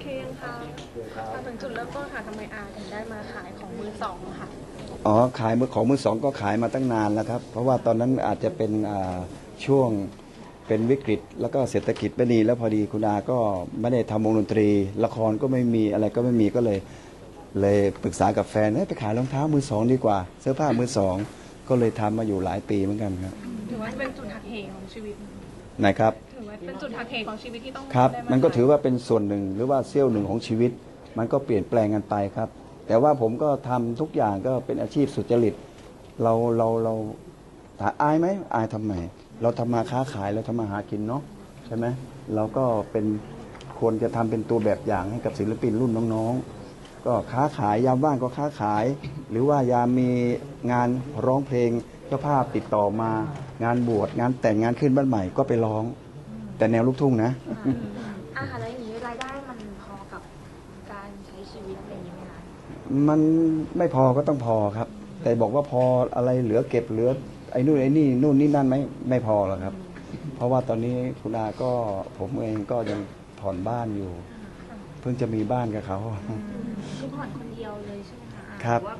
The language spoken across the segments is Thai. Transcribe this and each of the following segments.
เคยังคะมาถึงจุดเริ่มต้นค่ะทำไมอาถึงได้มาขายของมือสองค่ะ อ๋อ ขายมือของมือสองก็ขายมาตั้งนานแล้วครับ เพราะว่าตอนนั้นอาจจะเป็นอ่าช่วงเป็นวิกฤต แล้วก็เศรษฐกิจไม่ดีแล้วพอดีคุณอาก็ไม่ได้ทำวงดนตรี ละครก็ไม่มีอะไรก็ไม่มีก็เลย เลยปรึกษากับแฟนเอ้ยไปขายรองเท้ามือสองดีกว่า เสื้อผ้ามือสองก็เลยทำมาอยู่หลายปีเหมือนกันครับถือว่าเป็นจุดหักเหของชีวิตนะครับถือว่า เป็นจุดหักเหของชีวิตที่ต้องครับ ได้ามันก็ขายถือว่าเป็นส่วนหนึ่งหรือว่าเสี้ยวหนึ่งของชีวิต มันก็เปลี่ยนแปลงกันไปครับ แต่ว่าผมก็ทำทุกอย่างก็เป็นอาชีพสุจริต เราเราเราถาอายไหมอายทำไม เราทำมาค้าขายเราทำมาหากินเนาะใช่ไหมเราก็เป็นควรจะทำเป็นตัวแบบอย่างให้กับศิลปินรุ่นน้องๆ ก็ค้าขายยามว่างก็ค้าขาย หรือว่ายามมีงานร้องเพลงเจ้าภาพติดต่อมา งานบวชงานแต่งงานขึ้นบ้านใหม่ก็ไปร้อง แต่แนวลูกทุ่งนะอาหารอะไรอย่างนี้รายได้มันพอกับการใช้ชีวิตอะไรอย่างนี้ไหมคะมันไม่พอก็ต้องพอครับ แต่บอกว่าพออะไรเหลือเก็บเหลือไอ้นู่นไอ้นี่นู่นนี่นั่นไหมไม่พอหรอกครับ เพราะว่าตอนนี้คุณอาก็ผมเองก็ยังผ่อนบ้านอยู่ เพิ่งจะมีบ้านกับเขา คือผ่อนคนเดียวเลยใช่ไหมคะอาครับ หอว่า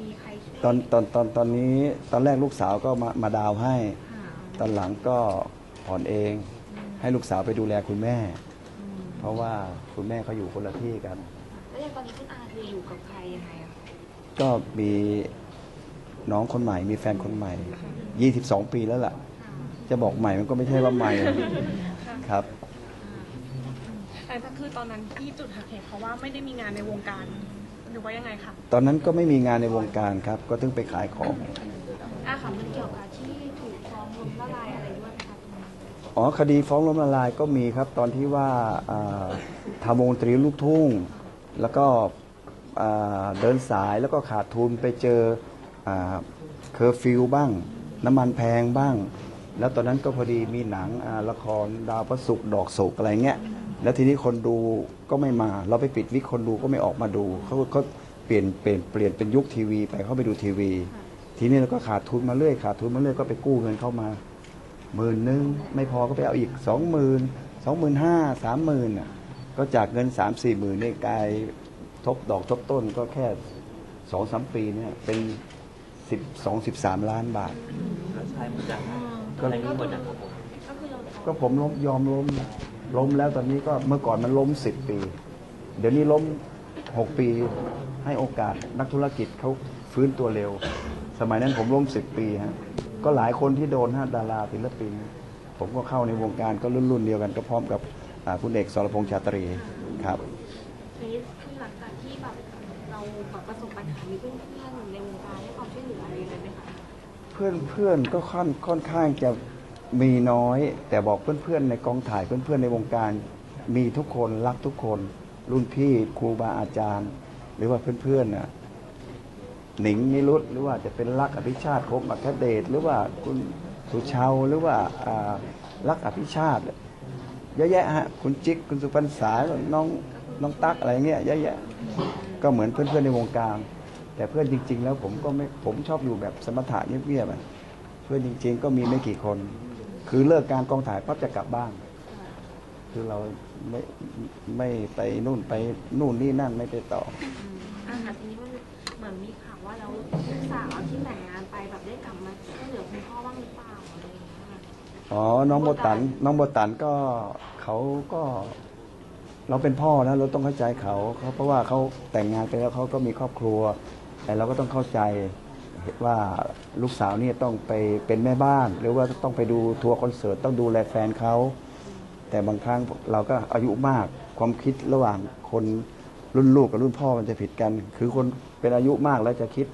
มีใครช่วยตอนตอนตอนตอนนี้ตอนแรกลูกสาวก็มามาดาวให้ ค่ะตอนหลังก็ผ่อนเอง ให้ลูกสาวไปดูแลคุณแม่ เพราะว่าคุณแม่เขาอยู่คนละที่กัน แล้วอย่างตอนนี้คุณอาคืออยู่กับใครยังไงอะคะก็มีน้องคนใหม่ มีแฟนคนใหม่ 22 ปีแล้วล่ะ จะบอกใหม่มันก็ไม่ใช่ว่าใหม่ครับแต่ถ้าคือตอนนั้นที่จุดหักเหเพราะว่าไม่ได้มีงานในวงการหรือว่ายังไงคะตอนนั้นก็ไม่มีงานในวงการครับ ก็ถึงไปขายของ อาค่ะมันเกี่ยวกับ อ๋อคดีฟ้องล้มละลายก็มีครับ ตอนที่ว่าอ่าทำวงตรีลูกทุ่ง แล้วก็เดินสายแล้วก็ขาดทุนไปเจอเคอร์ฟิวบ้าง น้ำมันแพงบ้าง แล้วตอนนั้นก็พอดีมีหนังละครดาวพระศุกร์ดอกโศกอะไรเงี้ยแล้วทีนี้คนดูก็ไม่มา เราไปปิดวิกคนดูก็ไม่ออกมาดูเขาเขาเปลี่ยนเปลี่ยนเปลี่ยนเป็นยุคทีวี ไปเขาไปดูทีวี ทีนี้เราก็ขาดทุนมาเรื่อยขาดทุนมาเรื่อยก็ไปกู้เงินเข้ามา หมื่นหนึ่งไม่พอก็ไปเอาอีกสองหมื่นสองหมื่นห้าสามหมื่นอะก็จากเงินสามสี่หมื่นนี่กลายทบดอกทบต้นก็แค่สองสามปีเนี่ยเป็นสิบสองสิบสามล้านบาท ใช่หมดยังก็อะไรนี้หมดนะครับผมก็คือเราฟ้องก็ผมล้มยอมล้มล้มแล้วตอนนี้ก็เมื่อก่อนมันล้มสิบปี เดี๋ยวนี้ล้มหกปีให้โอกาสนักธุรกิจเขาฟื้นตัวเร็ว สมัยนั้นผมล้มสิบปีฮะ ก็หลายคนที่โดนฮะดาราศิลปิน ผมก็เข้าในวงการก็รุ่นรุ่นๆเดียวกันก็พร้อมกับอ่าคุณเอกสรพงษ์ชาตรีครับทีนี้คือหลังจากที่แบบเราแบบประสบปัญหามีเพื่อนๆในวงการให้ความช่วยเหลืออะไรยังไงไหมคะเพื่อนเพื่อนก็ค่อนค่อนข้างจะมีน้อย แต่บอกเพื่อนเพื่อนๆในกองถ่ายเพื่อนเพื่อนๆในวงการ มีทุกคนรักทุกคน รุ่นพี่ครูบาอาจารย์ หรือว่าเพื่อนเพื่อนๆน่ะ หนิงนิรุตหรือว่าจะเป็นรักอภิชาติคมอัคเดชหรือว่าคุณสุชาวหรือว่ารักอภิชาติเยอะแยะฮะคุณจิ๊กคุณสุพรรณษาน้องน้องตั๊กอะไรเงี้ยเยอะแยะก็เหมือนเพื่อนๆในวงการ แต่เพื่อนจริง ๆ แล้วผมก็ไม่ผมชอบอยู่แบบสมถะเงียบๆเพื่อนจริง ๆ ก็มีไม่กี่คน คือเลิกการกองถ่ายปั๊บจะกลับบ้านคือเราไม่ไม่ไปนู่นไปนู่นนี่นั่นไม่ไปต่ออ่าทีนี้ เหมือนมีข่าวว่าแล้วลูกสาวที่แต่งงานไปแบบได้กลับมาช่วยเหลือคุณพ่อบ้างหรือเปล่าอะไรอย่างเงี้ยค่ะอ๋อ น้องโบตัน น้องโบตันก็เขาก็ เราเป็นพ่อนะเราต้องเข้าใจเขาเขาเพราะว่าเขาแต่งงานไปแล้วเขาก็มีครอบครัว แต่เราก็ต้องเข้าใจว่าลูกสาวเนี่ยต้องไปเป็นแม่บ้าน หรือว่าต้องไปดูทัวร์คอนเสิร์ตต้องดูแลแฟนเขาแต่บางครั้งเราก็อายุมากความคิดระหว่างคน รุ่นลูกกับรุ่นพ่อมันจะผิดกัน คือคนเป็นอายุมากแล้วจะคิด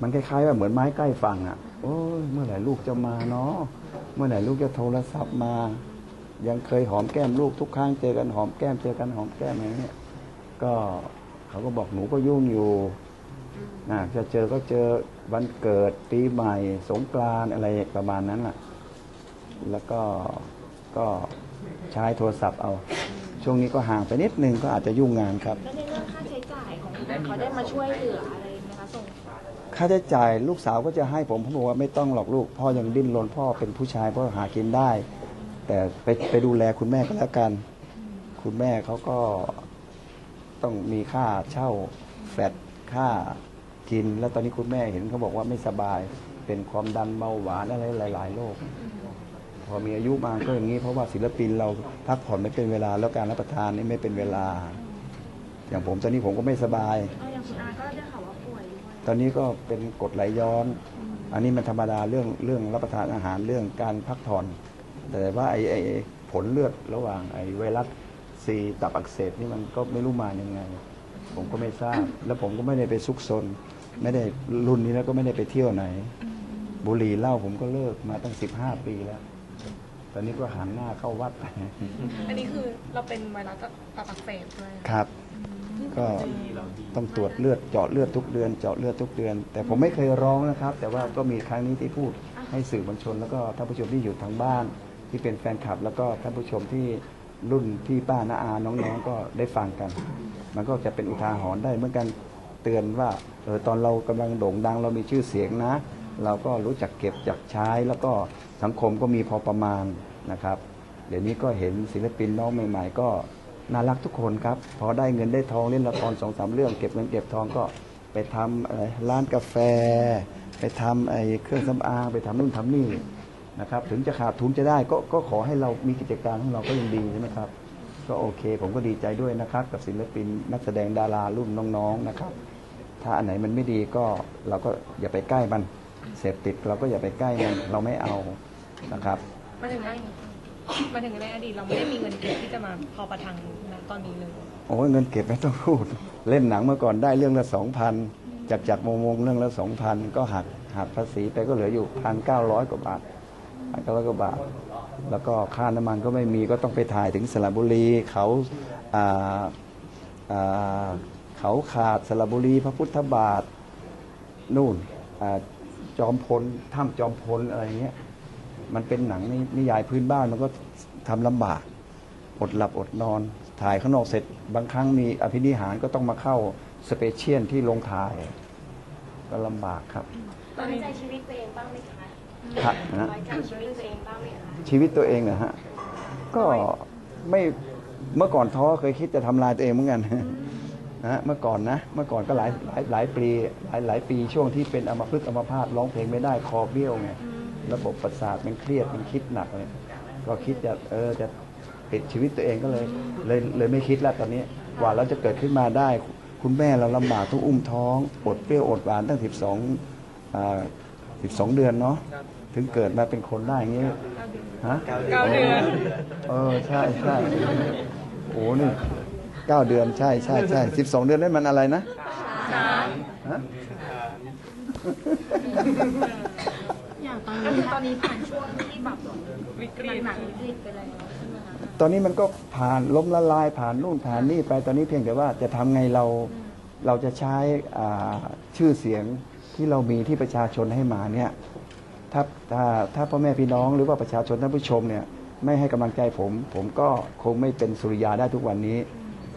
มันคล้ายๆว่าเหมือนไม้ใกล้ฝั่งอะ โอ้ยเมื่อไหร่ลูกจะมาเนาะเมื่อไหร่ลูกจะโทรศัพท์มา ยังเคยหอมแก้มลูกทุกครั้งเจอกันหอมแก้มเจอกันหอมแก้มอย่างเนี้ยก็เขาก็บอกหนูก็ยุ่งอยู่นะจะเจอก็เจอวันเกิดปีใหม่ สงกรานอะไรประมาณนั้นแหละแล้วก็ก็ใช้โทรศัพท์เอา ช่วงนี้ก็ห่างไปนิดนึงก็อาจจะยุ่งงานครับ เขาได้มาช่วยเหลืออะไรไหมคะส่งค่าใช้จ่ายลูกสาวก็จะให้ผมผมบอกว่าไม่ต้องหรอกลูก พ่อยังดิ้นรนพ่อเป็นผู้ชายพ่อหากินได้ แต่ไปไปดูแลคุณแม่ก็แล้วกัน คุณแม่เขาก็ต้องมีค่าเช่าแฟลตค่ากิน แล้วตอนนี้คุณแม่เห็นเขาบอกว่าไม่สบาย เป็นความดันเบาหวานอะไรหลาย ๆโรคพอมีอายุมาก็อย่างนี้เพราะว่าศิลปินเราพักผ่อนไม่เป็นเวลาแล้วการรับประทานนี่ไม่เป็นเวลา อย่างผมตอนนี้ผมก็ไม่สบาย เอาอย่างคุณอาก็ได้ข่าวว่าป่วยด้วยตอนนี้ก็เป็นกรดไหลย้อน อันนี้มันธรรมดาเรื่องเรื่องรับประทานอาหารเรื่องการพักผ่อน แต่ว่าไอ้ไอ้ผลเลือดระหว่างไอ้ไวรัสซีตับอักเสบนี่มันก็ไม่รู้มายังไง ผมก็ไม่ทราบ แล้วผมก็ไม่ได้ไปซุกซนไม่ได้รุ่นนี้แล้วก็ไม่ได้ไปเที่ยวไหน บุหรี่เหล้าผมก็เลิกมาตั้งสิบห้าปีแล้ว ตอนนี้ก็หันหน้าเข้าวัด อันนี้คือเราเป็นไวรัสตับอักเสบใช่ไหมครับ ก็ต้องตรวจเลือดเจาะเลือดทุกเดือน เจาะเลือดทุกเดือน แต่ผมไม่เคยร้องนะครับ แต่ว่าก็มีครั้งนี้ที่พูดให้สื่อมวลชน แล้วก็ท่านผู้ชมที่อยู่ทางบ้าน ที่เป็นแฟนคลับ แล้วก็ท่านผู้ชมที่รุ่นพี่ป้าน้าอาน้องๆก็ได้ฟังกัน มันก็จะเป็นอุทาหรณ์ได้เหมื่อนกันเตือนว่าเออตอนเรากำลังโด่งดังเรามีชื่อเสียงนะ เราก็รู้จักเก็บจักใช้ แล้วก็สังคมก็มีพอประมาณนะครับ เดี๋ยวนี้ก็เห็นศิลปินน้องใหม่ ๆ ก็ น่ารักทุกคนครับ พอได้เงินได้ทองเล่นละครสองสามเรื่องเก็บเงินเก็บทองก็ไปทำอะไรร้านกาแฟ ไปทำไอ้เครื่องสำอางไปทำนู่นทำนี่นะครับถึงจะขาดทุนจะได้ก็ก็ขอให้เรามีกิจการของเราก็ยังดีใช่ไหมครับ ก็โอเค ผมก็ดีใจด้วยนะครับ กับศิลปินนักแสดงดารารุ่นน้องๆนะครับ ถ้าอันไหนมันไม่ดีก็เราก็อย่าไปใกล้มันเสพติดเราก็อย่าไปใกล้มันเราไม่เอานะครับ มาถึงใน มาถึงในอดีตเราไม่ได้มีเงินเก็บที่จะมาพอประทังณตอนนี้เลย โอ้ยเงินเก็บไม่ต้องพูด เล่นหนังเมื่อก่อนได้เรื่องละสองพันจากจากวงงเรื่องละสองพันก็หักหักภาษีไปก็เหลืออยู่พันเก้าร้อยกว่าบาทพันเก้าร้อยกว่าบาท แล้วก็ค่าน้ำมันก็ไม่มีก็ต้องไปถ่ายถึงสระบุรีเขาอ่าอ่าเขาขาดสระบุรีพระพุทธบาทนู่นอาจอมพลถ้ำจอมพลอะไรเงี้ย มันเป็นหนังนินิยายพื้นบ้านมันก็ทำลำบาก อดหลับอดนอน ถ่ายข้างนอกเสร็จ บางครั้งมีอภินิหารก็ต้องมาเข้าสเปเชียลที่โรงถ่าย ก็ลำบากครับตอนน้อยนี้ใจชีวิตตัวเองบ้างไหมคะครับนะน้อยใจชีวิตตัวเองบ้างไหมคะชีวิตตัวเองเหรอฮะก็ไม่เมื่อก่อนท้อเคยคิดจะทำลายตัวเองเหมือนกันนะฮะเมื่อก่อนนะ เมื่อก่อนก็หลายหลายหลายปีหลายหลายปีช่วงที่เป็นอัมพฤกษ์อัมพาตร้องเพลงไม่ได้คอเบี้ยวไง ระบบประสาทมันเครียดมันคิดหนักเลยก็คิดจะเออจะปิดชีวิตตัวเองก็เลยเลยเลยไม่คิดแล้วตอนนี้กว่าเราจะเกิดขึ้นมาได้ คุณแม่เราลำบากต้องอุ้มท้องอดเปรี้ยวอดหวานตั้ง12อ่า12เดือนเนาะถึงเกิดมาเป็นคนได้อย่างนี้ฮะเก้าเดือนเออใช่ใช่โอ้นี่เก้าเดือนใช่ใช่ใช่สิบสองเดือนนั่นมันอะไรนะฮะ อย่างตอนนี้ตอนนี้ผ่านช่วงที่แบบวิกฤตหนักๆวิกฤตไปแล้วใช่ไหมคะตอนนี้มันก็ผ่านล้มละลายผ่านนู่นผ่านนี่ไปตอนนี้เพียงแต่ว่าจะทำไงเราเราจะใช้อ่าชื่อเสียงที่เรามีที่ประชาชนให้มาเนี่ยถ้าถ้าถ้าพ่อแม่พี่น้องหรือว่าประชาชนท่านผู้ชมเนี่ยไม่ให้กำลังใจผม ผมก็คงไม่เป็นสุริยาได้ทุกวันนี้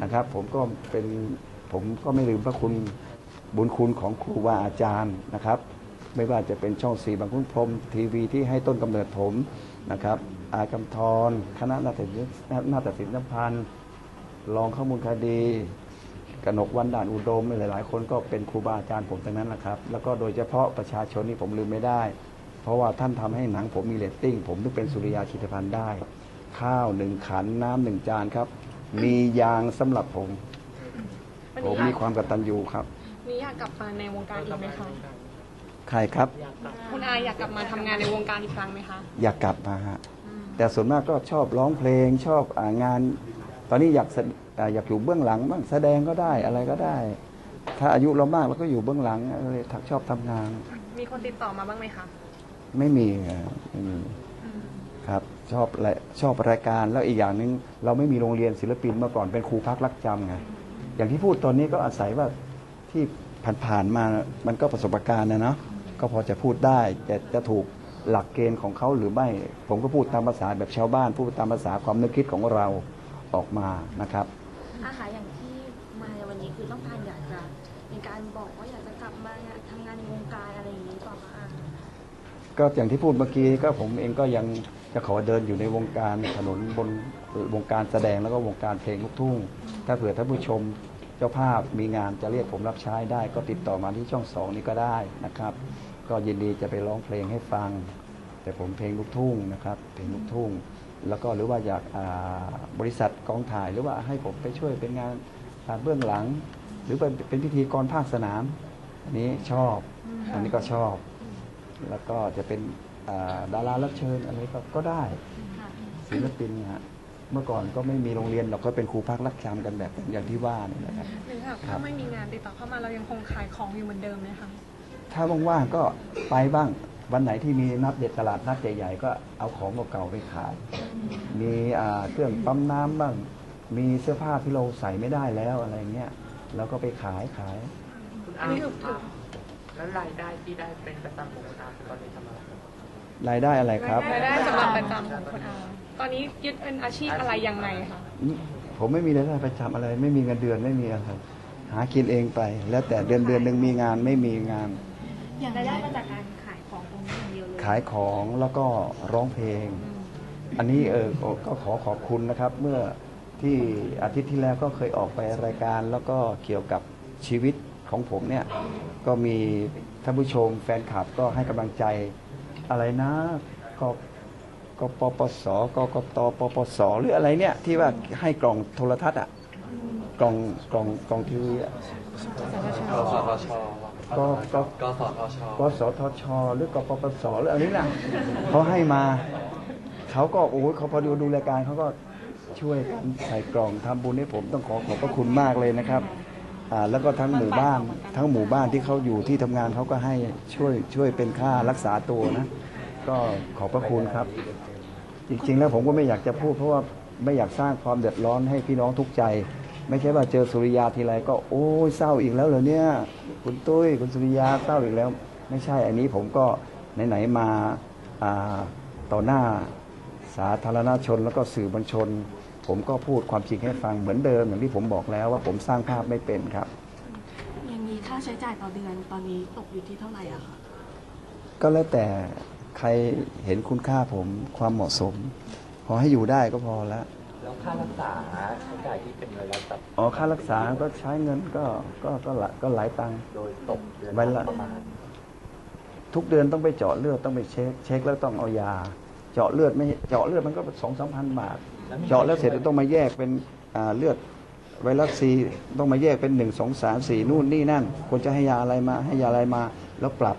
นะครับ ผมก็เป็นผมก็ไม่ลืมพระคุณบุญคุณของครูบาอาจารย์นะครับ ไม่ว่าจะเป็นช่องสีบางคุ้นพรหมทีวีที่ให้ต้นกำเนิดผมนะครับอากำธรคณะนาฏศิลป์นาฏศิลป์สัมพันธ์รองข้อมูลคดีกนกวันด่านอุดมหลาย ๆ คนก็เป็นครูบาอาจารย์ผมทั้งนั้นแหละครับ แล้วก็โดยเฉพาะประชาชนนี่ผมลืมไม่ได้ เพราะว่าท่านทำให้หนังผมมีเรตติ้ง ผมถึงเป็นสุริยาชิตพันธ์ได้ ข้าวหนึ่งขันน้ำหนึ่งจานครับ มียางสำหรับผมวันผมนี้มีความกตัญญูครับ นี่อยากกลับมาในวงการอีกไหมคะ ใครครับ คุณอาอยากกลับมาทำงานในวงการอีกครั้งไหมคะ อยากกลับมาฮะแต่ส่วนมากก็ชอบร้องเพลงชอบอางาน ตอนนี้อยากแสอ่าอยากอยู่เบื้องหลังบ้างแสดงก็ได้อะไรก็ได้ ถ้าอายุเรามากเราก็อยู่เบื้องหลังเลยทักชอบทำงาน มีคนติดต่อมาบ้างไหมคะ ไม่มีอะไม่มีครับชอบอะไรชอบรายการแล้วอีกอย่างหนึ่งเราไม่มีโรงเรียนศิลปินเมื่อก่อนเป็นครูพักรักจำไงอย่างที่พูดตอนนี้ก็อาศัยว่าที่ผ่านๆมามันก็ประสบการณ์นะเนาะ ก็พอจะพูดได้แต่จะถูกหลักเกณฑ์ของเขาหรือไม่ ผมก็พูดตามภาษาแบบชาวบ้าน พูดตามภาษาความนึกคิดของเราออกมานะครับอาหารอย่างที่มาในวันนี้คือต้องการอยากจะมีการบอกว่าอยากจะกลับมาทำงานในวงการอะไรอย่างนี้เปล่าคะอาก็อย่างที่พูดเมื่อกี้ก็ผมเองก็ยังจะขอเดินอยู่ในวงการถนนบนวงการแสดงแล้วก็วงการเพลงลูกทุ่ง ถ้าเผื่อท่านผู้ชม จจ้าภาพมีงานจะเรียกผมรับใช้ได้ ก็ติดต่อมาที่ช่องสองนี้ก็ได้นะครับ ก็ยินดีจะไปร้องเพลงให้ฟัง แต่ผมเพลงลูกทุ่งนะครับเพลงลูกทุ่ง แล้วก็หรือว่าอยากาบริษัทกองถ่ายหรือว่าให้ผมไปช่วยเป็นงานอ่าเบื้องหลัง หรือเป็นเป็นพิธีกรภาคสนาม อันนี้ชอบ อันนี้ก็ชอบ แล้วก็จะเป็นาดารารับเชิญอะไรก็ได้ศิลปินนะฮะ เมื่อก่อนก็ไม่มีโรงเรียนเราก็เป็นครูพักรักจำกันแบบอย่างที่ว่านี่นะครับ หรือหากครัถ้าบไม่มีงานติดต่อเข้ามาเรายังคงขายของอยู่เหมือนเดิมไหมคะ ถ้าว่างๆก็ไปบ้างวันไหนที่มีนัดเด็ดตลาดนัดใหญ่ๆก็เอาของเก่าๆไปขาย มีอ่าเครื่องปั๊มน้ำบ้าง มีเสื้อผ้าที่เราใส่ไม่ได้แล้วอะไรเงี้ยเราก็ไปขายขาย คุณอัอานนี้คือคือแล้วรายได้ที่ได้เป็นประจำของคุณอาตอนนี้ทำอะไรรายได้อะไรครับ รายได้สำหรับประจำของคุณอา ตอนนี้ยึดเป็นอาชีพอะไรยังไงคะผมไม่มีรายได้ประจำอะไร ไม่มีเงินเดือนไม่มีอะไรหากินเองไป แล้วแต่เดือนเดือนหนึ่งมีงานไม่มีงานรายได้มาจากการขายของตรงนี้อย่างเดียวเลยขายของแล้วก็ร้องเพลง อันนี้เออก็ขอขอบคุณนะครับ เมื่อที่อาทิตย์ที่แล้วก็เคยออกไปรายการ แล้วก็เกี่ยวกับชีวิตของผมเนี่ยก็มีท่านผู้ชมแฟนคลับก็ให้กำลังใจอะไรนะก็ กปปสกกตปปสหรืออะไรเนี่ยที่ว่าให้กล่องโทรทัศน์อะกล่องกล่องกล่องทีวีอะกสทชก็ก็กสทชกสทช หรือกปปสหรืออะไรนี่นะเขาให้มา เขาก็โอ้ยเขาพอดูดูรายการเขาก็ช่วยกันใส่กล่องทำบุญให้ผมต้องขอขอบพระคุณมากเลยนะครับอ่าแล้วก็ทั้งหมู่บ้านทั้งหมู่บ้านที่เขาอยู่ที่ทำงานเขาก็ให้ช่วยช่วยเป็นค่ารักษาตัวนะ ก็ขอบพระคุณครับ จริง ๆ แล้วผมก็ไม่อยากจะพูด เพราะว่าไม่อยากสร้างความเดือดร้อนให้พี่น้องทุกข์ใจ ไม่ใช่ว่าเจอสุริยาทีไรก็โอ้ยเศร้าอีกแล้วเหรอเนี่ยคุณตุ้ยคุณสุริยาเศร้าอีกแล้ว ไม่ใช่อันนี้ผมก็ไหนๆมาอ่าต่อหน้าสาธารณชนแล้วก็สื่อมวลชน ผมก็พูดความจริงให้ฟังเหมือนเดิม อย่างที่ผมบอกแล้วว่าผมสร้างภาพไม่เป็นครับ อย่างนี้ค่าใช้จ่ายต่อเดือนตอนนี้ตกอยู่ที่เท่าไหร่อะคะก็แล้วแต่ ใครเห็นคุณค่าผมความเหมาะสมพอให้อยู่ได้ก็พอแล้วแล้วค่ารักษาใช้จ่ายที่เป็นรายรับตัดอ๋อค่ารักษาก็ใช้เงินก็ก็ก็หลายก็หลายตังค์โดยตกเดือนวันละประมาณทุกเดือนต้องไปเจาะเลือดต้องไปเช็คเช็คแล้วต้องเอายา เจาะเลือดไม่เจาะเลือดมันก็สองสามพันบาท เจาะแล้วเสร็จต้องมาแยกเป็นอ่าเลือดไวรัสซีต้องมาแยกเป็นหนึ่งสองสามสี่นู่นนี่นั่นควรจะให้ยาอะไรมาให้ยาอะไรมาแล้วปรับ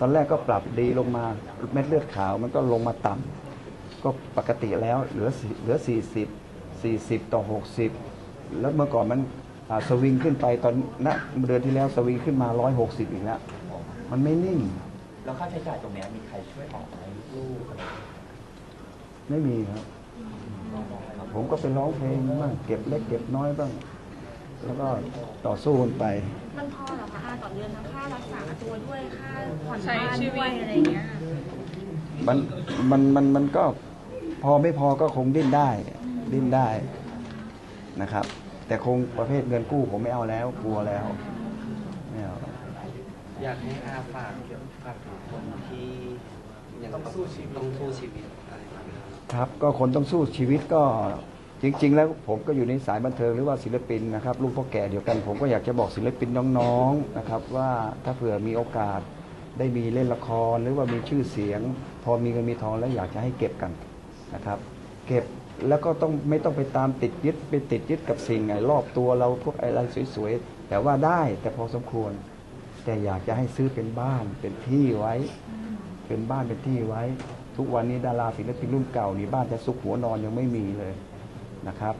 ตอนแรกก็ปรับดีลงมาเม็ดเลือดขาวมันก็ลงมาต่ำก็ปกติแล้วเหลือ4เหลือสี่สิบสี่สิบต่อหกสิบแล้วเมื่อก่อนมันอ่าสวิงขึ้นไปตอนณเดือนที่แล้วสวิงขึ้นมาร้อยหกสิบอีกแล้วมันไม่นิ่ง แล้วค่าใช้จ่ายตรงเนี้ยมีใครช่วยออกไหมลูกอะไรไม่มีครับ ผมก็ไปร้องเพลงบ้างเก็บเล็กเก็บน้อยบ้าง แล้วก็ต่อสู้กันไป มันพอเหรอคะอาต่อเดือนทั้งค่ารักษาตัวด้วยค่าผ่อนใช้บ้านชีด้วิวตยอะไรอย่างเงี้ยมันมันมันมันก็พอไม่พอก็คงดิ้นได้ดิ้นได้นะครับ แต่คงประเภทเงินกู้ผมไม่เอาแล้วกลัวแล้วไม่เอา อยากให้อาฝากฝากถึงคนที่ยังต้องสู้ชีวิตต้องสู้ชีวิตอะไรแบบนี้ครับครับก็คนต้องสู้ชีวิตก็ จริง ๆ แล้วผมก็อยู่ในสายบันเทิงหรือว่าศิลปินนะครับลูกพ่อแก่เดียวกัน ผมก็อยากจะบอกศิลปินน้องๆนะครับ ว่าถ้าเผื่อมีโอกาสได้มีเล่นละครหรือว่ามีชื่อเสียง พอมีเงินมีทองแล้วอยากจะให้เก็บกันนะครับ เก็บแล้วก็ต้องไม่ต้องไปตามติดยึดไปติดยึดกับสิ่งไอ้รอบตัวเราพวกอะไรสวยๆแต่ว่าได้แต่พอสมควร แต่อยากจะให้ซื้อเป็นบ้านเป็นที่ไว้ เป็นบ้านเป็นที่ไว้ ทุกวันนี้ดาราศิลปินรุ่นเก่านี่บ้านจะซุกหัวนอนยังไม่มีเลย นะครับ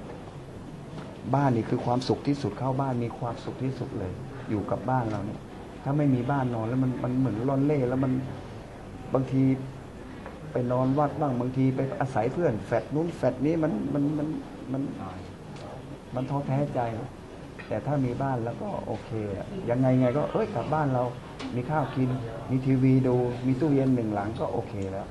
บ้านนี่คือความสุขที่สุดเข้าบ้านมีความสุขที่สุดเลย อยู่กับบ้านเราเนี่ย ถ้าไม่มีบ้านนอนแล้วมันมันเหมือนร่อนเล่แล้วมันบางทีไปนอนวัดบ้างบางทีไปอาศัยเพื่อนแฟดนู้นแฟดนี้มันมันมันมันมันท้อแท้ใจ แต่ถ้ามีบ้านแล้วก็โอเคยังไงไงก็เอ้ยกลับบ้านเรา มีข้าวกิน มีทีวีดู มีตู้เย็นหนึ่งหลังก็โอเคแล้ว